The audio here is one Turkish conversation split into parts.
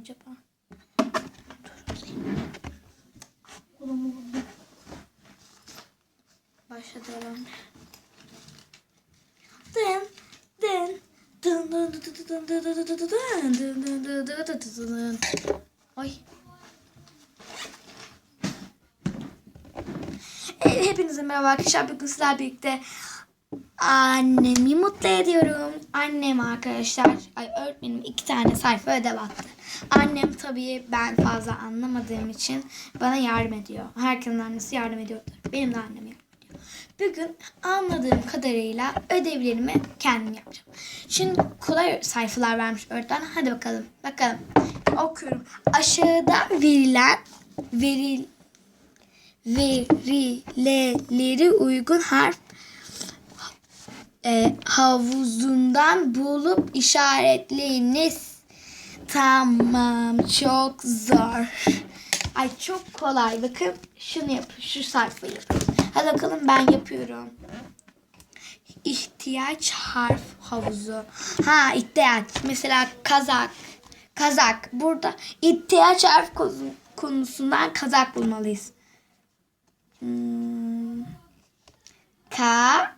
acaba? Kolumu buldum. Başladı herhalde. Dın dın dın dın dın dın dın dın dın dın dın dın dın. Ay. Hepinize merhaba arkadaşlar. Bugün sizlerle birlikte annemi mutlu ediyorum. Annem arkadaşlar, ay öğretmenim iki tane sayfa ödev attı. Annem tabii ben fazla anlamadığım için bana yardım ediyor. Herkesin annesi yardım ediyordur. Benim de annem yardım ediyor. Bugün anladığım kadarıyla ödevlerimi kendim yapacağım. Şimdi kolay sayfalar vermiş öğretmen. Hadi bakalım. Bakalım. Okuyorum. Aşağıda verilen veril verileri uygun harf e, havuzundan bulup işaretleyiniz. Tamam çok zor. Ay çok kolay. Bakın şunu yap. Şu sayfayı. Hadi bakalım ben yapıyorum. İhtiyaç harf havuzu. Ha ihtiyaç. Mesela kazak. Kazak. Burada ihtiyaç harf konusu- konusundan kazak bulmalıyız. Hmm. Ka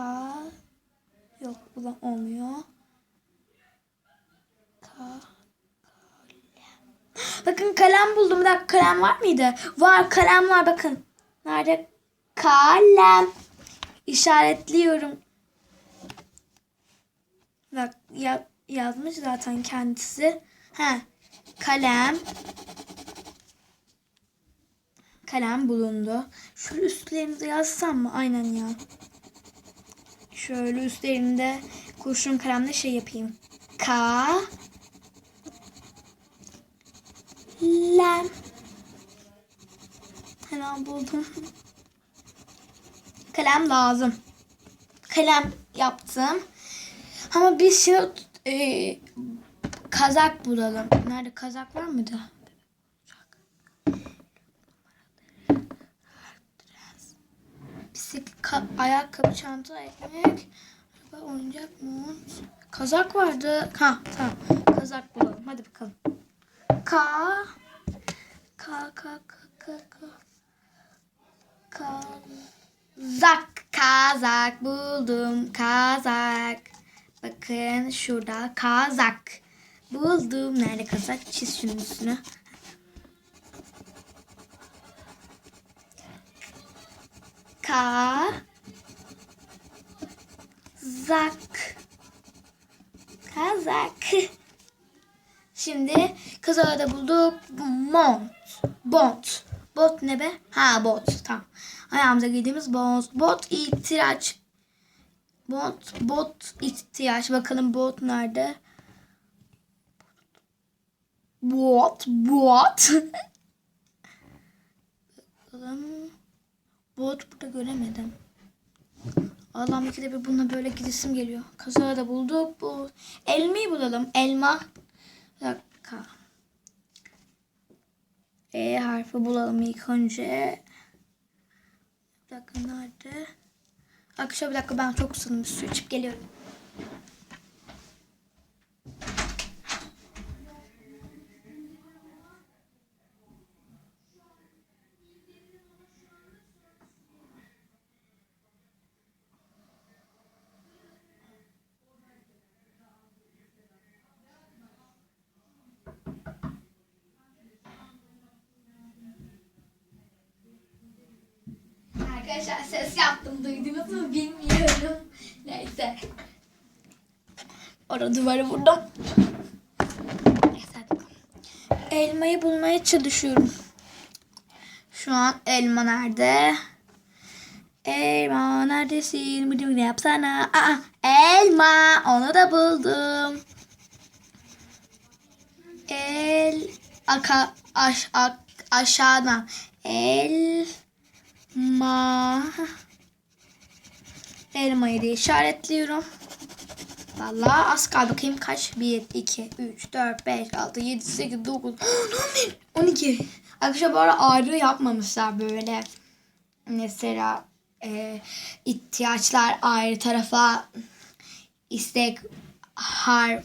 Ka yok bu da olmuyor. Ka kalem. Bakın kalem buldum. Bir dakika kalem var mıydı? Var kalem var bakın. Nerede? Kalem. İşaretliyorum. Bak ya, yazmış zaten kendisi. He. Kalem. Kalem bulundu. Şöyle üstlerinde yazsam mı? Aynen ya. Şöyle üstlerinde kurşun kalemle şey yapayım. Ka lem Hemen buldum. Kalem lazım. Kalem yaptım. Ama biz şimdi e, kazak bulalım. Nerede kazak var mıydı? Bisiklet, ka- ayakkabı, çanta, ekmek, araba, oyuncak, mont. Kazak vardı. Ha tamam. Kazak bulalım. Hadi bakalım. Ka Ka ka ka ka ka Kazak kazak buldum kazak. Bakın şurada kazak. Buldum. Nerede kazak? Çiz şunun üstüne. Ka Zak Kazak Şimdi kazağı da bulduk. Mont. Bot. Bot ne be? Ha bot. Tamam. Ayağımıza giydiğimiz bot. Bot ihtiyaç. Bot. Bot ihtiyaç. Bakalım bot nerede? Bot. Bot. Bakalım. Bot burada göremedim. Allah'ım ikide bir bununla böyle gidesim geliyor. Kazağı da bulduk. Bu elmayı bulalım. Elma. Bir dakika. E harfi bulalım ilk önce. Bir dakika nerede? Arkadaşlar bir dakika ben çok ısındım. Su içip geliyorum. Arkadaşlar ses yaptım. Duydunuz mu bilmiyorum. Neyse. Orada duvarı vurdum. Elmayı bulmaya çalışıyorum. Şu an elma nerede? Elma neredesin? Bıdım ne yapsana? Aa, elma. Onu da buldum. El aka, aş, ak, aşağıdan. El Ma Elmayı da işaretliyorum. Vallahi az kaldı. Bakayım kaç? 1, 2, 3, 4, 5, 6, 7, 8, 9, 10, 12. Arkadaşlar bu ara ayrı yapmamışlar böyle. Mesela e, ihtiyaçlar ayrı tarafa istek harf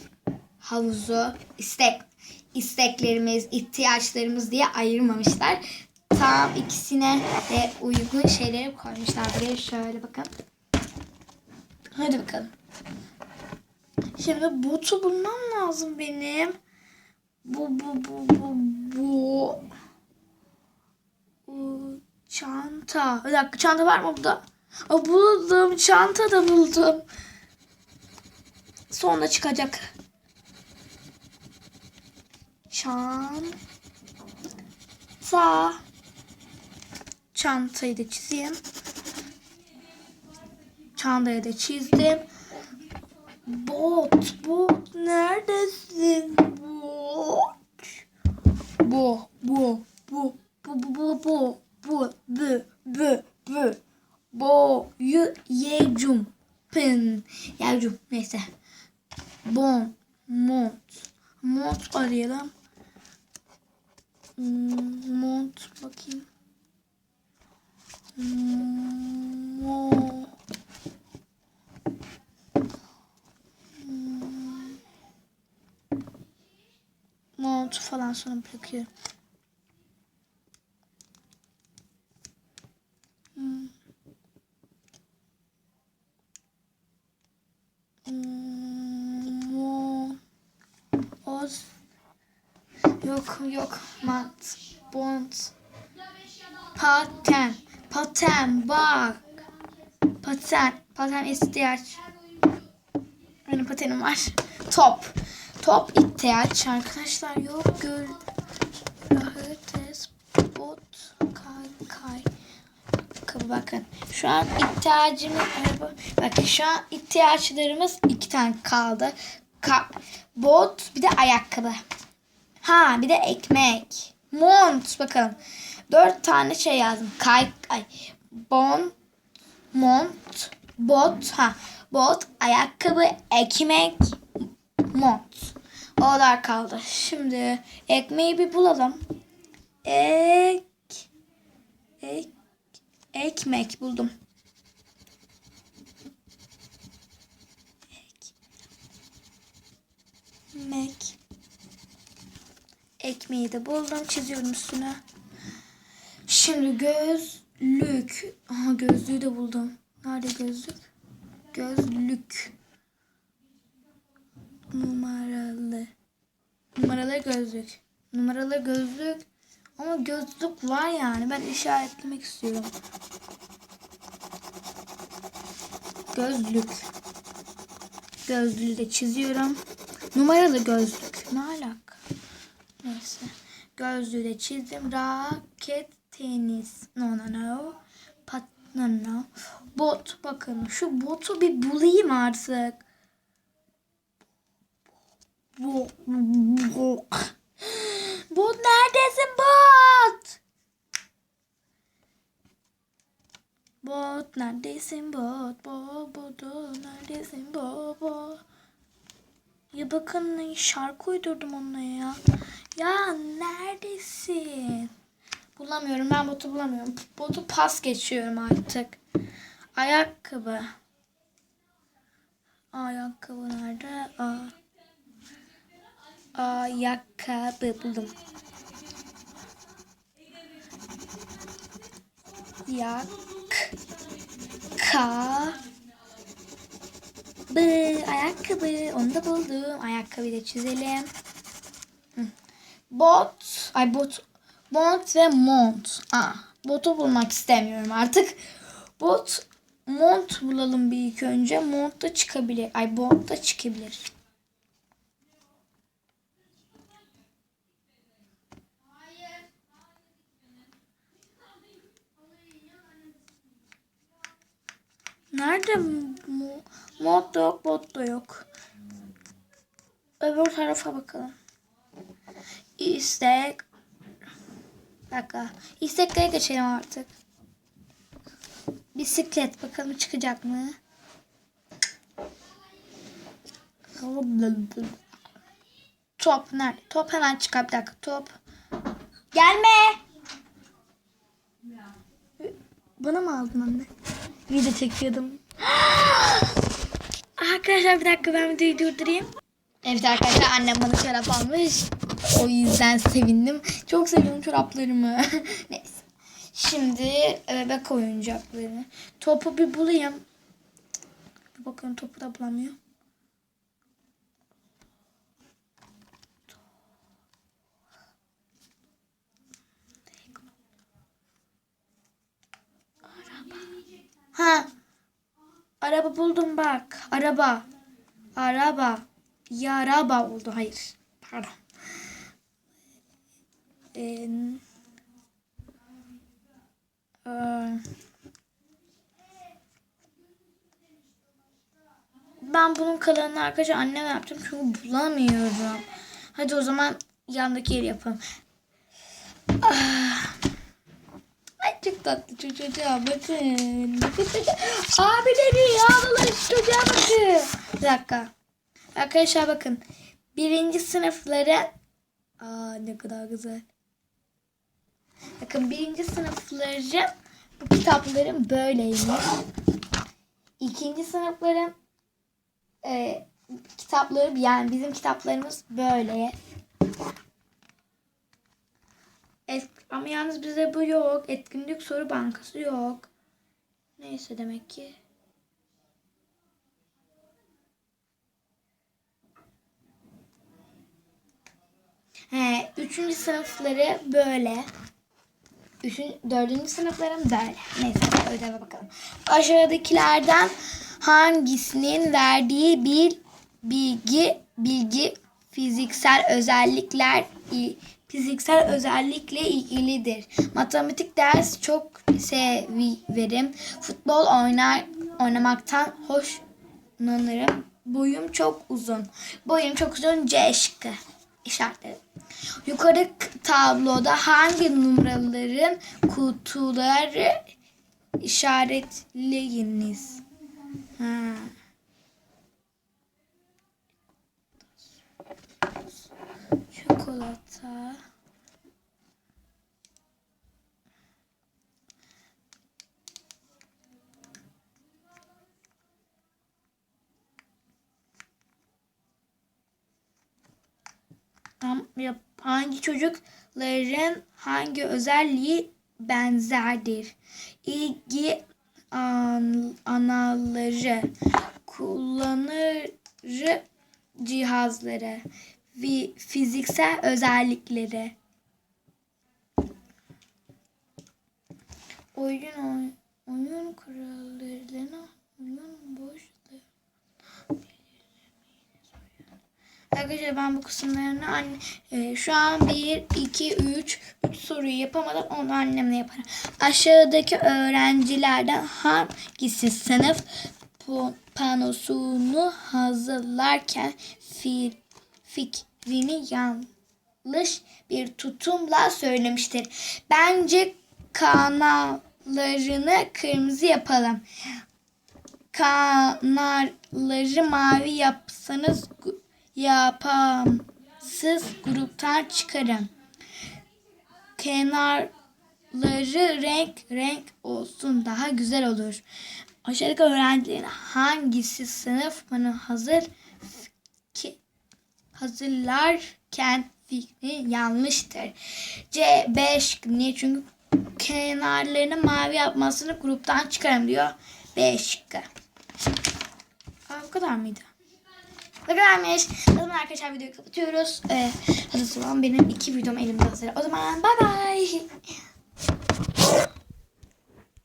havuzu, istek isteklerimiz, ihtiyaçlarımız diye ayırmamışlar. Tam ikisine de uygun şeyleri koymuşlar. Buraya şöyle bakın. Hadi bakalım. Şimdi botu bulmam lazım benim. Bu bu bu bu bu. çanta. Bir dakika çanta var mı burada? Aa, buldum. Çanta da buldum. Sonra çıkacak. Çanta. Çantayı da çizeyim. Çantayı da çizdim. Bot, bot neredesin Mont falan sonra bırakıyorum. Hmm. Hmm. Oz. Yok yok. Mat. Bont. Paten. Paten bak. Paten. Paten ihtiyaç. Benim patenim var. Top. Top ihtiyaç arkadaşlar. Yok gör. Rahates. Bot. Kay. Kay. Bakın bakın. Şu an ihtiyacımız bakın şu an ihtiyaçlarımız iki tane kaldı. Ka bot bir de ayakkabı. Ha bir de ekmek. Mont bakalım. Dört tane şey yazdım. Kay, ay, bon, mont, bot, ha, bot, ayakkabı, ekmek, mont. Olar kaldı. Şimdi ekmeği bir bulalım. Ek, ek, ekmek buldum. Ekmek. Ekmeği de buldum. Çiziyorum üstüne. Şimdi gözlük. Aha gözlüğü de buldum. Nerede gözlük? Gözlük. Numaralı. Numaralı gözlük. Numaralı gözlük. Ama gözlük var yani. Ben işaretlemek istiyorum. Gözlük. Gözlüğü de çiziyorum. Numaralı gözlük. Ne alaka? Neyse. Gözlüğü de çizdim. Raket, tenis. No no no. Pat, no no. Bot. Bakın şu botu bir bulayım artık. Bu. Bot neredesin bot? Bot neredesin? Bot, bot, bot neredesin bot, bot? Ya bakın şarkı uydurdum onunla ya. Ya neredesin? Bulamıyorum ben botu bulamıyorum. Botu pas geçiyorum artık. Ayakkabı. Ayakkabı nerede? Aa. Ayakkabı buldum. Yak. Ka. Bı, ayakkabı. Onu da buldum. Ayakkabıyı da çizelim. Bot. Ay bot. Bot ve mont. Aa, botu bulmak istemiyorum artık. Bot, mont bulalım bir ilk önce. Mont da çıkabilir. Ay bot da çıkabilir. Nerede? Mod da yok, bot da yok. Öbür tarafa bakalım. İstek. Dakika. İsteklere geçelim artık. Bisiklet bakalım çıkacak mı? Top nerede? Top hemen çıkar bir dakika. Top. Gelme. Bana mı aldın anne? Video çekiyordum. Arkadaşlar bir dakika ben videoyu durdurayım. Evet arkadaşlar annem bana çorap almış. O yüzden sevindim. Çok seviyorum çoraplarımı. Neyse. Şimdi bebek oyuncakları. Topu bir bulayım. Bir bakıyorum topu da bulamıyor. Ha. Araba buldum bak. Araba. Araba. Yaraba oldu. Hayır. Pardon. Ee, ben bunun kalanını arkadaşlar anneme yaptım çünkü bulamıyorum. Hadi o zaman yandaki yeri yapalım. Ah. Tatlı çocuğa bakın. Abileri yağlılar şu çocuğa bakın. Bir dakika. Arkadaşlar bakın. Birinci sınıfları. Aa ne kadar güzel. Bakın birinci sınıfları bu kitaplarım böyleymiş. İkinci sınıfların e, kitapları yani bizim kitaplarımız böyle. Ama yalnız bizde bu yok. Etkinlik soru bankası yok. Neyse demek ki. He, üçüncü sınıfları böyle. Üçün, dördüncü sınıflarım böyle. Neyse ödeve bakalım. Aşağıdakilerden hangisinin verdiği bir bilgi bilgi fiziksel özellikler fiziksel özellikle ilgilidir. Matematik ders çok severim. Futbol oynar oynamaktan hoşlanırım. Boyum çok uzun. Boyum çok uzun C şıkkı işaretledim. Yukarı tabloda hangi numaraların kutuları işaretleyiniz? Ha. Çikolata. Tam- yap- Hangi çocukların hangi özelliği benzerdir? İlgi an, anaları, kullanıcı cihazları, fiziksel özellikleri. Oyun oy- oyun kurallarına oyun boşluğu. Arkadaşlar ben bu kısımlarını anne, e, şu an 1, 2, 3, 3 soruyu yapamadım. Onu annemle yaparım. Aşağıdaki öğrencilerden hangisi sınıf panosunu hazırlarken fi, fikrini yanlış bir tutumla söylemiştir? Bence kanallarını kırmızı yapalım. Kanalları mavi yapsanız yapamsız gruptan çıkarın. Kenarları renk renk olsun daha güzel olur. Aşağıdaki öğrencilerin hangisi sınıf bana hazır hazırlarken fikri yanlıştır. C 5 niye çünkü kenarlarını mavi yapmasını gruptan çıkarım diyor. B şıkkı. Aa, bu kadar mıydı? Bu kadarmış. O zaman arkadaşlar videoyu kapatıyoruz. Ee, hazır olan benim iki videom elimde hazır. O zaman bye bye.